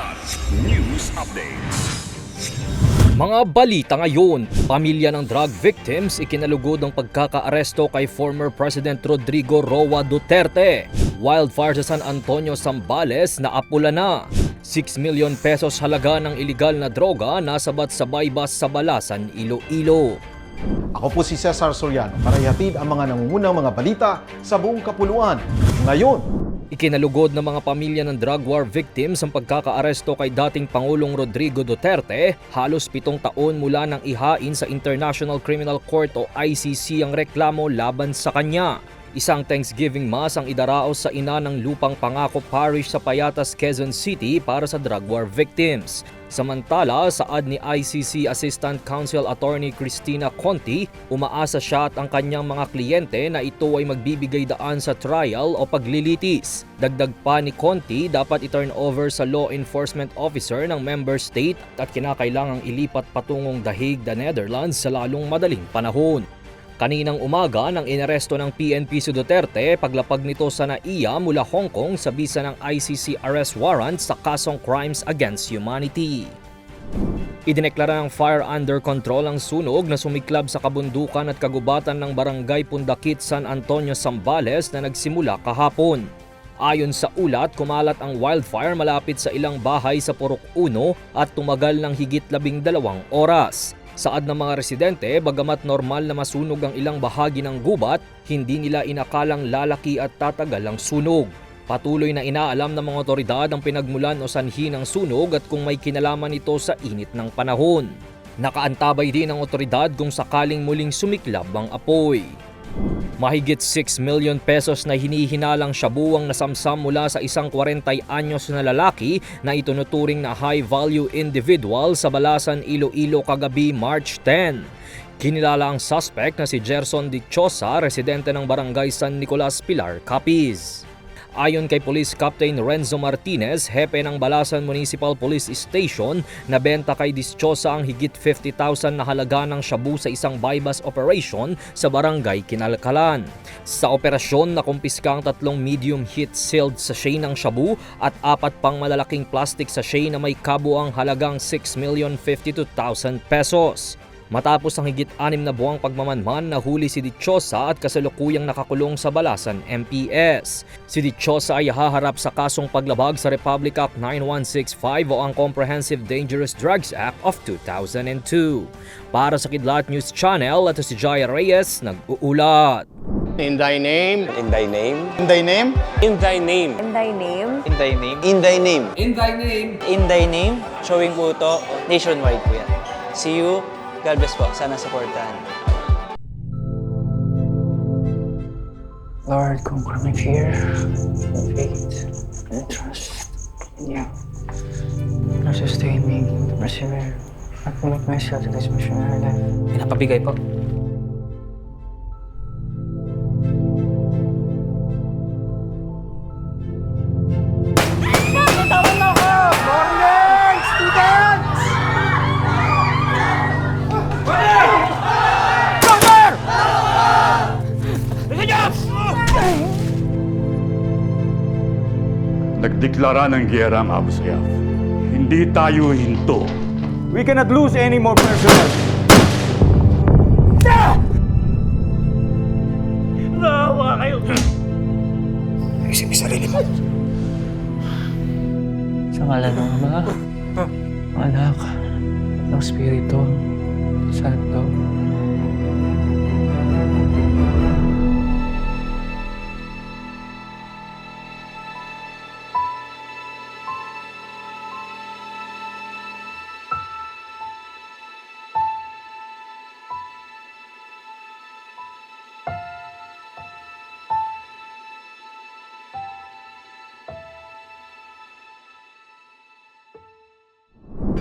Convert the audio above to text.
Ulat News Updates. Mga balita ngayon, pamilya ng drug victims ikinalugod ng pagkakaaresto kay former President Rodrigo Roa Duterte. Wildfire sa San Antonio, Zambales na apula na. 6 million pesos halaga ng iligal na droga nasabat sa baybas sa Balasan, Iloilo. Ako po si Cesar Soriano para ihatid ang mga nangungunang mga balita sa buong kapuluan. Ngayon, Ikinalugod ng mga pamilya ng drug war victims ang pagkakaaresto kay dating Pangulong Rodrigo Duterte halos pitong taon mula nang ihain sa International Criminal Court o ICC ang reklamo laban sa kanya. Isang Thanksgiving Mass ang idaraos sa ina ng Lupang Pangako Parish sa Payatas, Quezon City para sa drug war victims. Samantala, saad ni ICC Assistant Counsel Attorney Christina Conti, umaasa siya at ang kanyang mga kliyente na ito ay magbibigay daan sa trial o paglilitis. Dagdag pa ni Conti, dapat i-turn over sa law enforcement officer ng member state at kinakailangang ilipat patungong Dahig, the Netherlands sa lalong madaling panahon. Kaninang umaga nang inaresto ng PNP si Duterte paglapag nito sa NAIA mula Hong Kong sa bisa ng ICC arrest warrant sa kasong Crimes Against Humanity. Idineklara ng fire under control ang sunog na sumiklab sa kabundukan at kagubatan ng barangay Pundakit San Antonio, Zambales na nagsimula kahapon. Ayon sa ulat, kumalat ang wildfire malapit sa ilang bahay sa Purok 1 at tumagal ng higit labing dalawang oras. Saad ng mga residente, bagamat normal na masunog ang ilang bahagi ng gubat, hindi nila inakalang lalaki at tatagal ang sunog. Patuloy na inaalam ng mga otoridad ang pinagmulan o sanhi ng sunog at kung may kinalaman ito sa init ng panahon. Nakaantabay din ang otoridad kung sakaling muling sumiklab ang apoy. Mahigit 6 million pesos na hinihinalang shabuang nasamsam mula sa isang 40 anyos na lalaki na itunuturing na high-value individual sa Balasan, Iloilo kagabi March 10. Kinilala ang suspect na si Gerson Dichosa, residente ng barangay San Nicolas Pilar, Capiz. Ayon kay Police Captain Renzo Martinez, hepe ng Balasan Municipal Police Station, nabenta kay Dischosa ang higit 50,000 na halaga ng shabu sa isang bypass operation sa barangay Kinalkalan. Sa operasyon, nakumpiska ang tatlong medium heat sealed sachet ng shabu at apat pang malalaking plastic sachet na may kabuang halagang 6,052,000 pesos. Matapos ang higit anim na buwang pagmamanman, nahuli si Dichosa at kasalukuyang nakakulong sa Balasan MPS. Si Dichosa ay haharap sa kasong paglabag sa Republic Act 9165 o ang Comprehensive Dangerous Drugs Act of 2002. Para sa Kidlat News Channel, ito si Jaya Reyes, nag-uulat. In thy name, In thy name. in thy name, In thy name. In thy name, In thy name. in thy name. In thy name. In thy name. Showing po ito nationwide po yan. See you. God bless po. Sana supportahan. Lord, kung kami fear, faith, and trust in you. Lord, sustain me persevere at commit myself to this missionary life. Pinapabigay po. Nagdeklara ng giyera ang Abu Sayyaf. Hindi tayo hinto. We cannot lose any more personnel. Sa ngalan ng Ama, Anak, ng Espiritu, Santo.